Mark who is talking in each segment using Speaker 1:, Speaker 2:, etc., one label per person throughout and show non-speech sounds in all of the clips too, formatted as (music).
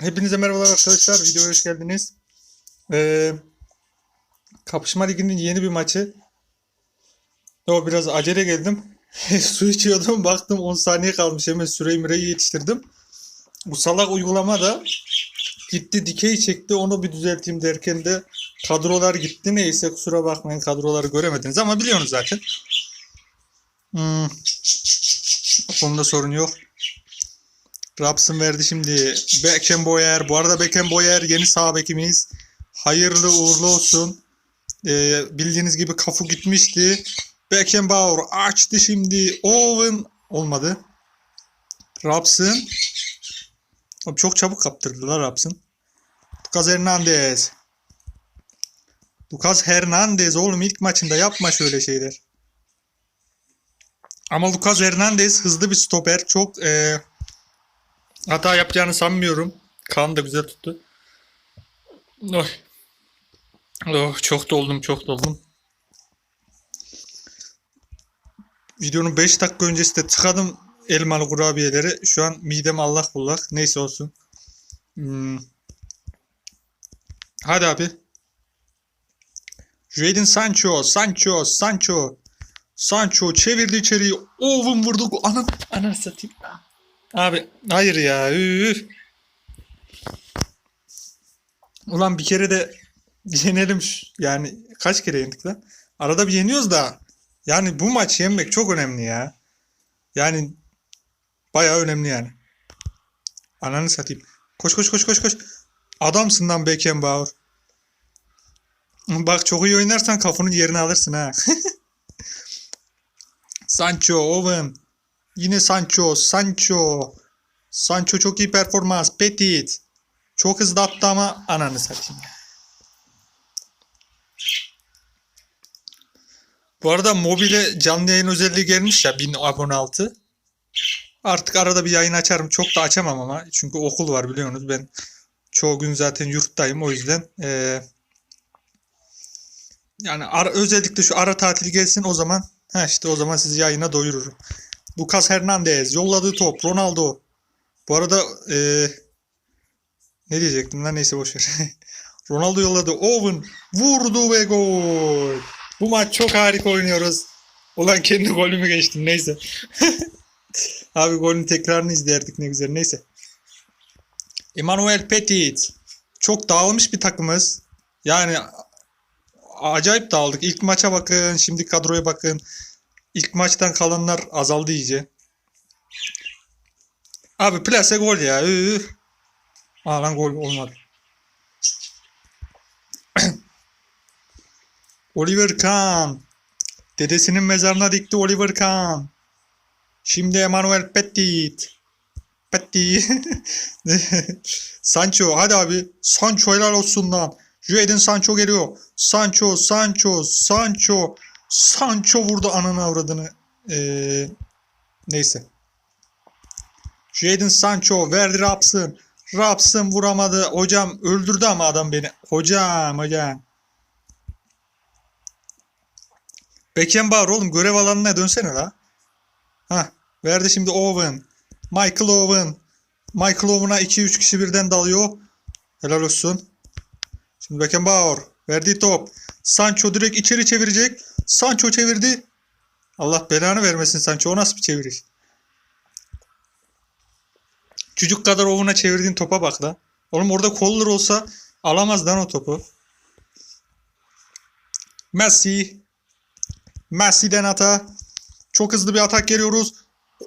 Speaker 1: Hepinize merhabalar arkadaşlar. Videoya hoş geldiniz. Ee, Kapışma Ligi'nin yeni bir maçı. O biraz acele geldim. (laughs) Su içiyordum. Baktım 10 saniye kalmış. Hemen süreyi müreyi yetiştirdim. Bu salak uygulama da gitti dikey çekti. Onu bir düzelteyim derken de kadrolar gitti. Neyse kusura bakmayın kadroları göremediniz ama biliyorsunuz zaten. Hmm. O konuda sorun yok. Raps'ın verdi şimdi. Beckenbauer. Bu arada Beckenbauer yeni sağ bekimiz. Hayırlı uğurlu olsun. Ee, bildiğiniz gibi kafu gitmişti. Beckenbauer açtı şimdi. Owen olmadı. Raps'ın çok çabuk kaptırdılar Raps'ın. Lucas Hernandez. Lucas Hernandez oğlum ilk maçında yapma şöyle şeyler. Ama Lucas Hernandez hızlı bir stoper. Çok eee Hata yapacağını sanmıyorum. Kaan da güzel tuttu. Oh. Oh, çok doldum çok doldum. Videonun 5 dakika öncesinde tıkadım elmalı kurabiyeleri. Şu an midem Allah kullak. Neyse olsun. Hmm. Hadi abi. Jadon Sancho, Sancho, Sancho. Sancho çevirdi içeriği. Oven vurdu. Anam, anam satayım. Abi hayır ya. Üf. Ulan bir kere de yenelim. Yani kaç kere yendik lan? Arada bir yeniyoruz da. Yani bu maç yenmek çok önemli ya. Yani bayağı önemli yani. Ananı satayım. Koş koş koş koş koş. Adamsın lan Beckenbauer. Bak çok iyi oynarsan kafanın yerini alırsın ha. (laughs) Sancho, Owen. Yine Sancho, Sancho. Sancho çok iyi performans. Petit. Çok hızlı attı ama ananı satayım. Bu arada mobile canlı yayın özelliği gelmiş ya 1000 abone altı. Artık arada bir yayın açarım. Çok da açamam ama. Çünkü okul var biliyorsunuz. Ben çoğu gün zaten yurttayım. O yüzden eee, yani ara- özellikle şu ara tatil gelsin o zaman ha işte o zaman sizi yayına doyururum. Lucas Hernandez yolladığı top Ronaldo. Bu arada eee, ne diyecektim lan neyse boş ver. (laughs) Ronaldo yolladı. Owen vurdu ve gol. Bu maç çok harika oynuyoruz. Ulan kendi golümü geçtim neyse. (laughs) Abi golün tekrarını izlerdik ne güzel neyse. Emmanuel Petit. Çok dağılmış bir takımız. Yani acayip dağıldık. İlk maça bakın, şimdi kadroya bakın. İlk maçtan kalanlar azaldı iyice. Abi plase gol ya. Üf. Aa lan gol olmadı. (clears throat) Oliver Kahn. Dedesinin mezarına dikti Oliver Kahn. Şimdi Emmanuel Petit. Petit. (laughs) Sancho hadi abi. Sancho helal olsun lan. Jadon Sancho geliyor. Sancho, Sancho, Sancho. Sancho vurdu ananı avradını. Ee, neyse. Jadon Sancho verdi Raps'ın. Raps'ın vuramadı. Hocam öldürdü ama adam beni. Hocam hocam. Beckenbauer oğlum görev alanına dönsene la. Ha verdi şimdi Owen. Michael Owen. Michael Owen'a 2-3 kişi birden dalıyor. Helal olsun. Şimdi Beckenbauer. Verdiği top. Sancho direkt içeri çevirecek. Sancho çevirdi. Allah belanı vermesin Sancho. O nasıl bir çeviriş? Çocuk kadar Owen'a çevirdiğin topa bak la. Oğlum orada Koller olsa alamaz lan o topu. Messi. Messi'den ata. Çok hızlı bir atak geliyoruz.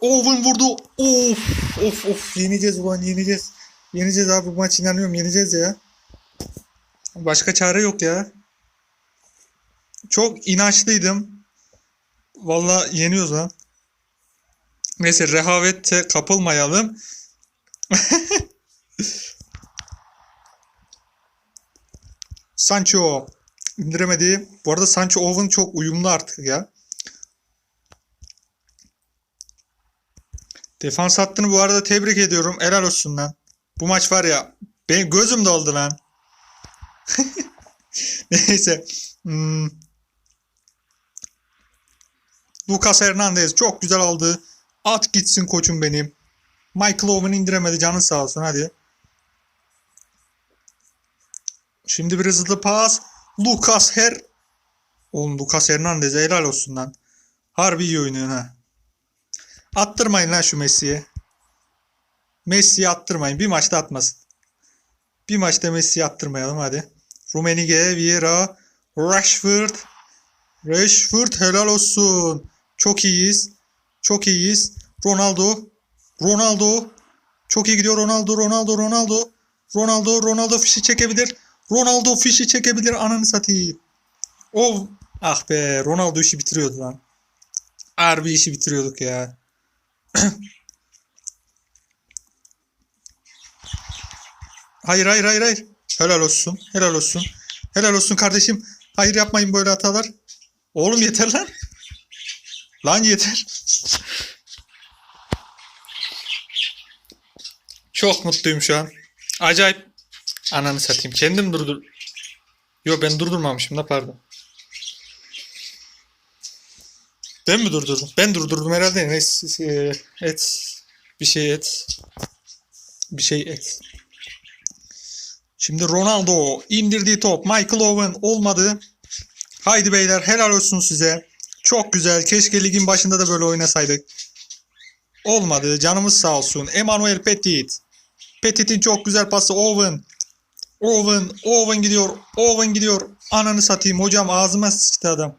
Speaker 1: Owen vurdu. Of of of yeneceğiz ulan yeneceğiz. Yeneceğiz abi bu maç inanıyorum yeneceğiz ya. Başka çare yok ya. Çok inançlıydım. Valla yeniyoruz lan. Neyse rehavete kapılmayalım. (laughs) Sancho indiremedi. Bu arada Sancho Owen çok uyumlu artık ya. Defans hattını bu arada tebrik ediyorum. Helal olsun lan. Bu maç var ya benim gözüm doldu lan. (laughs) Neyse. Hmm. Lucas Hernandez çok güzel aldı. At gitsin koçum benim. Michael Owen indiremedi canın sağ olsun hadi. Şimdi bir hızlı pas. Lucas Her. Oğlum Lucas Hernandez helal olsun lan. Harbi iyi oynuyorsun ha. Attırmayın lan şu Messi'ye. Messi'yi attırmayın. Bir maçta atmasın. Bir maçta Messi'yi attırmayalım hadi. Rumenige, Vieira, Rashford. Rashford helal olsun. Çok iyiyiz. Çok iyiyiz. Ronaldo. Ronaldo. Çok iyi gidiyor Ronaldo. Ronaldo. Ronaldo. Ronaldo. Ronaldo fişi çekebilir. Ronaldo fişi çekebilir. Ananı satayım. O ah be Ronaldo işi bitiriyordu lan. Harbi işi bitiriyorduk ya. (clears throat) hayır hayır hayır hayır. Helal olsun. Helal olsun. Helal olsun kardeşim. Hayır yapmayın böyle hatalar. Oğlum yeter lan. Lan yeter. Çok mutluyum şu an. Acayip. Ananı satayım. Kendim durdur. Yo ben durdurmamışım da pardon. Ben mi durdurdum? Ben durdurdum herhalde. Neyse, et. Bir şey et. Bir şey et. Şimdi Ronaldo indirdiği top. Michael Owen olmadı. Haydi beyler helal olsun size. Çok güzel. Keşke ligin başında da böyle oynasaydık. Olmadı. Canımız sağ olsun. Emmanuel Petit. Petit'in çok güzel pası Owen. Owen. Owen gidiyor. Owen gidiyor. Ananı satayım. Hocam ağzıma sıçtı adam.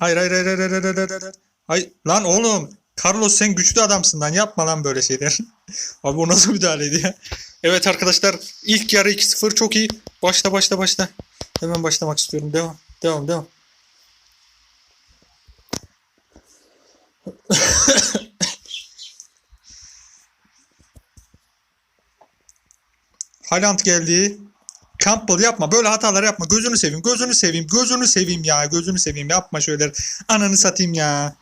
Speaker 1: Hayır hayır hayır hayır hayır hayır hayır, hayır. Lan oğlum. Carlos sen güçlü adamsın lan yapma lan böyle şeyler. (laughs) Abi o nasıl müdahaleydi ya? Evet arkadaşlar ilk yarı 2-0 çok iyi. Başla başla başla. Hemen başlamak istiyorum. Devam. Devam devam. Haaland geldi. Campbell yapma. Böyle hatalar yapma. Gözünü seveyim. Gözünü seveyim. Gözünü seveyim ya. Gözünü seveyim. Yapma şöyle. Ananı satayım ya.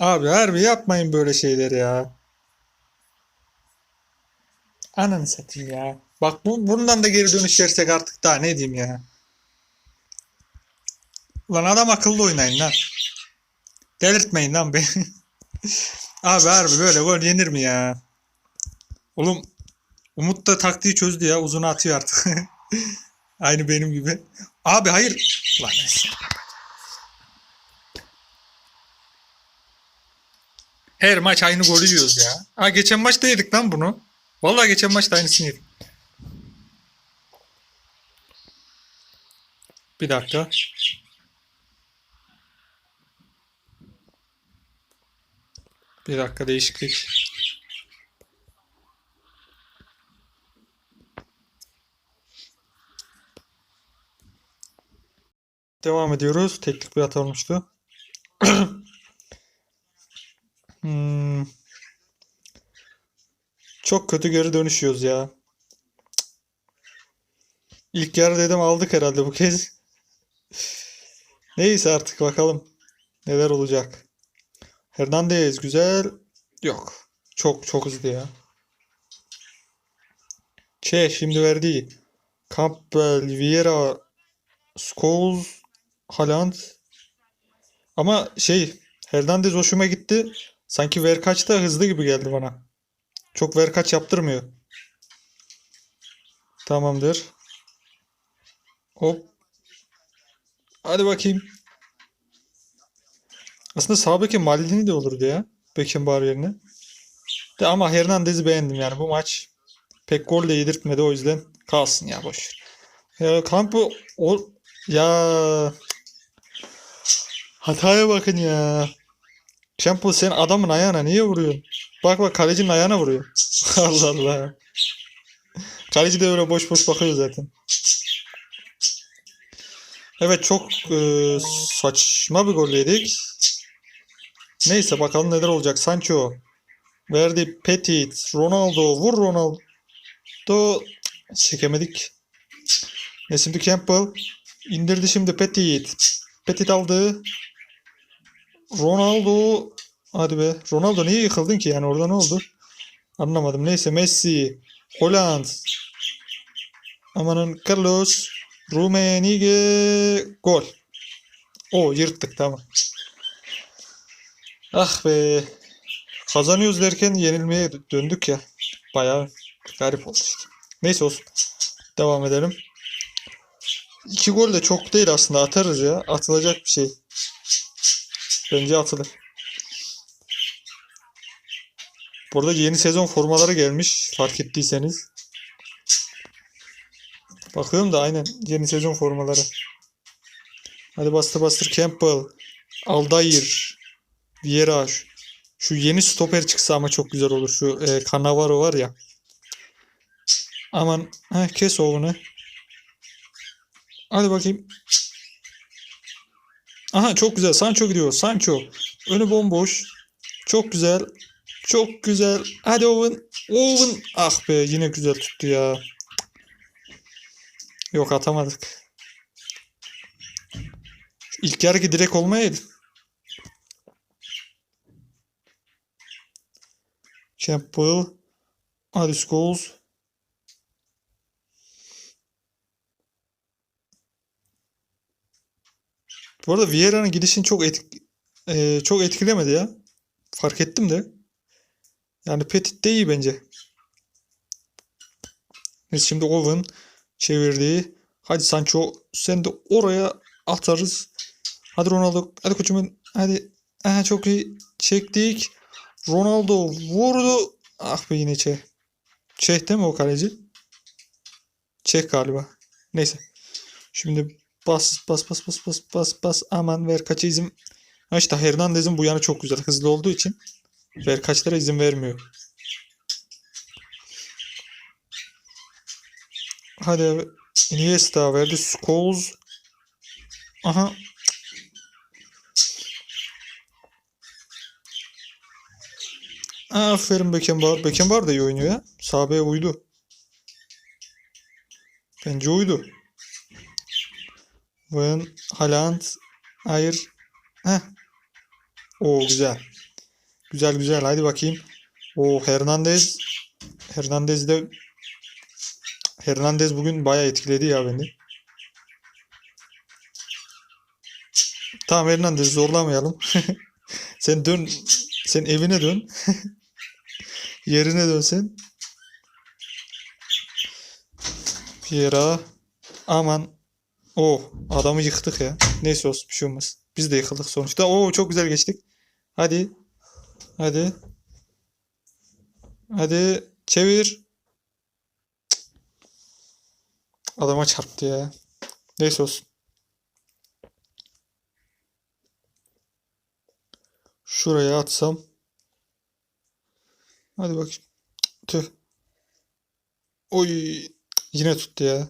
Speaker 1: Abi harbi yapmayın böyle şeyleri ya. Ananı satayım ya. Bak bu bundan da geri dönüş yersek artık daha ne diyeyim ya. Lan adam akıllı oynayın lan. Delirtmeyin lan beni. (laughs) Abi harbi böyle gol yenir mi ya? Oğlum Umut da taktiği çözdü ya. Uzun atıyor artık. (laughs) Aynı benim gibi. Abi hayır. Lan. Her maç aynı golü yiyoruz ya. Ha geçen maçta yedik lan bunu. Vallahi geçen maçta aynısını yedik. Bir dakika. Bir dakika değişiklik. Devam ediyoruz. Teknik bir hata olmuştu. (clears throat) Çok kötü geri dönüşüyoruz ya. İlk yarı dedim aldık herhalde bu kez. Neyse artık bakalım neler olacak. Hernandez güzel. Yok. Çok çok hızlı ya. Çe şimdi verdi. Campbell, Vieira, Scholes, Haaland. Ama şey Hernandez hoşuma gitti. Sanki Verkaç da hızlı gibi geldi bana. Çok Verkaç yaptırmıyor. Tamamdır. Hop. Hadi bakayım. Aslında sağ beke Maldini de olurdu ya. Beckenbauer yerine. De ama Hernandez'i beğendim yani bu maç. Pek gol de yedirtmedi o yüzden kalsın ya boş. ver. Ya kampı o ya hataya bakın ya. Campbell sen adamın ayağına niye vuruyorsun? Bak bak kalecinin ayağına vuruyor. (laughs) Allah Allah. Kaleci de öyle boş boş bakıyor zaten. Evet çok e, saçma bir gol yedik. Neyse bakalım neler olacak. Sancho verdi Petit, Ronaldo vur Ronaldo çekemedik. Ne şimdi Campbell indirdi şimdi Petit. Petit aldı. Ronaldo hadi be. Ronaldo niye yıkıldın ki yani orada ne oldu? Anlamadım. Neyse Messi, Holland. Amanın Carlos, Rummenigge gol. O yırttık tamam. Ah be. kazanıyoruz derken yenilmeye döndük ya. Bayağı garip oldu işte. Neyse olsun. Devam edelim. İki gol de çok değil aslında atarız ya. Atılacak bir şey. Bence atılır. Burada yeni sezon formaları gelmiş fark ettiyseniz. Bakıyorum da aynen yeni sezon formaları. Hadi bastır bastır Campbell, Aldair, Vieira. Şu, yeni stoper çıksa ama çok güzel olur. Şu e, Cannavaro var ya. Aman heh, kes oğlunu. Hadi bakayım. Aha çok güzel. Sancho gidiyor. Sancho. Önü bomboş. Çok güzel. Çok güzel. Hadi Owen. Owen. Ah be yine güzel tuttu ya. Yok atamadık. İlk yargı direkt olmayaydı. Campbell. Hadi Scholes. Bu arada Vieira'nın gidişini çok etk e, çok etkilemedi ya. Fark ettim de. Yani Petit de iyi bence. Neyse şimdi Owen çevirdi. Hadi Sancho sen de oraya atarız. Hadi Ronaldo. Hadi koçum. Hadi. Aha, çok iyi. Çektik. Ronaldo vurdu. Ah be yine Çeh. Çeh değil mi o kaleci? Çeh galiba. Neyse. Şimdi bas bas bas bas bas bas bas aman ver kaça izin. Ha işte Hernandez'in bu yanı çok güzel. Hızlı olduğu için ver kaçlara izin vermiyor. Hadi. Iniesta verdi. Scholes. Aha. Aferin Beckenbauer. Beckenbauer da iyi oynuyor ya. Sahabeye uydu. Bence uydu. Van Haaland. Hayır. Heh. Oo güzel. Güzel güzel. Hadi bakayım. O Hernandez. Hernandez de Hernandez bugün bayağı etkiledi ya beni. Tamam Hernandez zorlamayalım. (laughs) Sen dön. Sen evine dön. (laughs) Yerine dön sen. Piera. Aman. O adamı yıktık ya. Neyse olsun bir şey olmaz. Biz de yıkıldık sonuçta. Oo çok güzel geçtik. Hadi. Hadi. Hadi çevir. Adama çarptı ya. Neyse olsun. Şuraya atsam. Hadi bakayım. Tüh. Oy. Yine tuttu ya.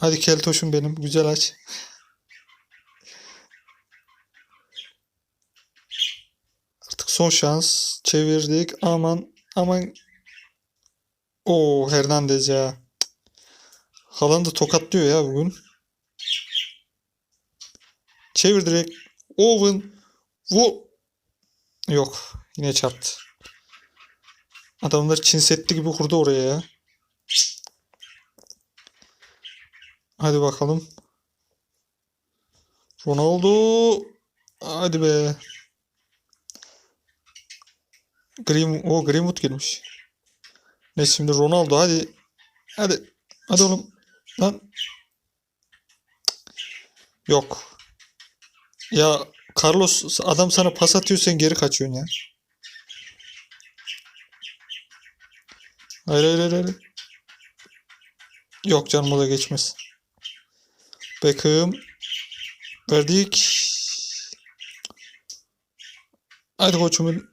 Speaker 1: Hadi keltoşum benim. Güzel aç. Artık son şans. Çevirdik. Aman. Aman. O Hernandez ya. Haaland'ı tokatlıyor ya bugün. Çevir direkt. Owen. Vu. Yok. Yine çarptı. Adamlar Çin Seddi gibi kurdu oraya ya. Hadi bakalım. Ronaldo. Hadi be. Green, o Greenwood girmiş. Neyse şimdi Ronaldo hadi. Hadi. Hadi oğlum. Lan. Yok. Ya Carlos adam sana pas atıyor sen geri kaçıyorsun ya. Hayır hayır hayır. hayır. Yok canım o da geçmez. Beckham. Verdik. Hadi koçum.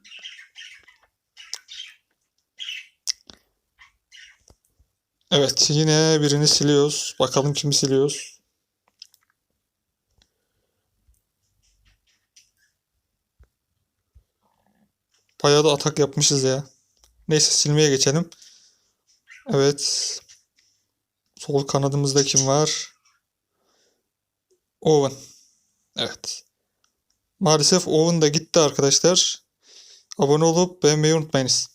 Speaker 1: Evet yine birini siliyoruz. Bakalım kimi siliyoruz. Bayağı da atak yapmışız ya. Neyse silmeye geçelim. Evet. Sol kanadımızda kim var? Owen. Evet. Maalesef Owen da gitti arkadaşlar. Abone olup beğenmeyi unutmayınız.